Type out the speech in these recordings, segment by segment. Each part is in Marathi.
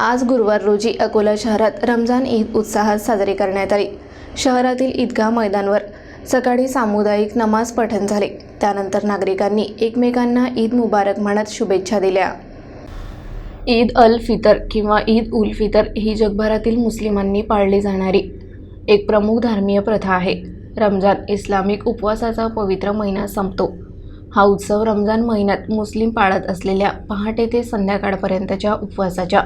आज गुरुवार रोजी अकोला शहरात रमजान ईद उत्साहात साजरी करण्यात आली. शहरातील ईदगाह मैदानवर सकाळी सामुदायिक नमाज पठण झाले. त्यानंतर नागरिकांनी एकमेकांना ईद मुबारक म्हणत शुभेच्छा दिल्या. ईद अल फितर किंवा ईद उल फितर ही जगभरातील मुस्लिमांनी पाळली जाणारी एक प्रमुख धार्मीय प्रथा आहे. रमजान इस्लामिक उपवासाचा पवित्र महिना संपतो. हा उत्सव रमजान महिन्यात मुस्लिम पाळत असलेल्या पहाटे ते संध्याकाळपर्यंतच्या उपवासाच्या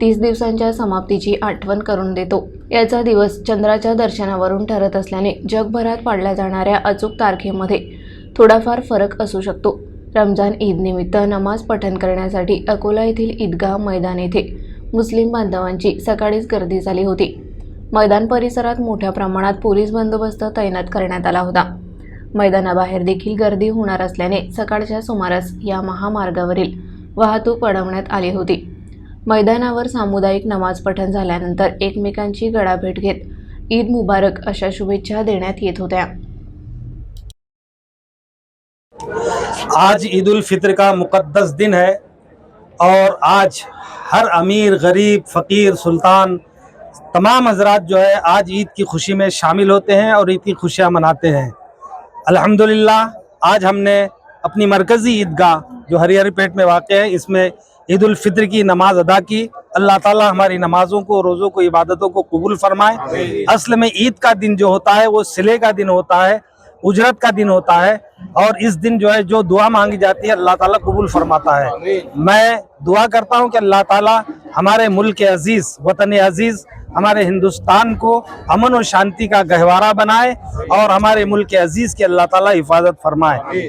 तीस दिवसांच्या समाप्तीची आठवण करून देतो. याचा दिवस चंद्राच्या दर्शनावरून ठरत असल्याने जगभरात पाळल्या जाणाऱ्या अचूक तारखेमध्ये थोडाफार फरक असू शकतो. रमजान ईदनिमित्त नमाज पठण करण्यासाठी अकोला येथील ईदगाह मैदान येथे मुस्लिम बांधवांची सकाळीच गर्दी झाली होती. मैदान परिसरात मोठ्या प्रमाणात पोलीस बंदोबस्त तैनात करण्यात आला होता. मैदानाबाहेर देखील गर्दी होणार असल्याने सकाळच्या सुमारास या महामार्गावरील वाहतूक अडवण्यात आली होती. मैदानावर सामुदायिक नमाज पठण झाल्यानंतर एकमेकांची गळाभेट घेत ईद मुबारक अशा शुभेच्छा देण्यात येत होत्या. आज ईद उल फित्र का मुकद्दस दिन है और आज हर अमीर गरीब फ़कीर सुल्तान तमाम हजरात जो है आज ईद की खुशी में शामिल होते हैं और ईद की खुशियाँ मनाते हैं। अल्हम्दुलिल्लाह आज हमने अपनी मरकज़ी ईदगाह जो हरिहरपेट में वाक़ है इसमें ईद फित्र की नमाज़ अदा की। अल्लाह ताला हमारी नमाज़ों को रोज़ों को इबादतों को कबूल फरमाए। असल में ईद का दिन जो होता है वो सिले का दिन होता है उजरत का दिन होता है और इस दिन जो है जो दुआ मांगी जाती है अल्लाह ताला कबूल फरमाता है। मैं दुआ करता हूँ कि अल्लाह ताला हमारे मुल्क अज़ीज़ वतन अज़ीज़ हमारे हिंदुस्तान को अमन और शांति का गहवारा बनाए और हमारे मुल्क अज़ीज़ की अल्लाह ताला हिफाजत फरमाए।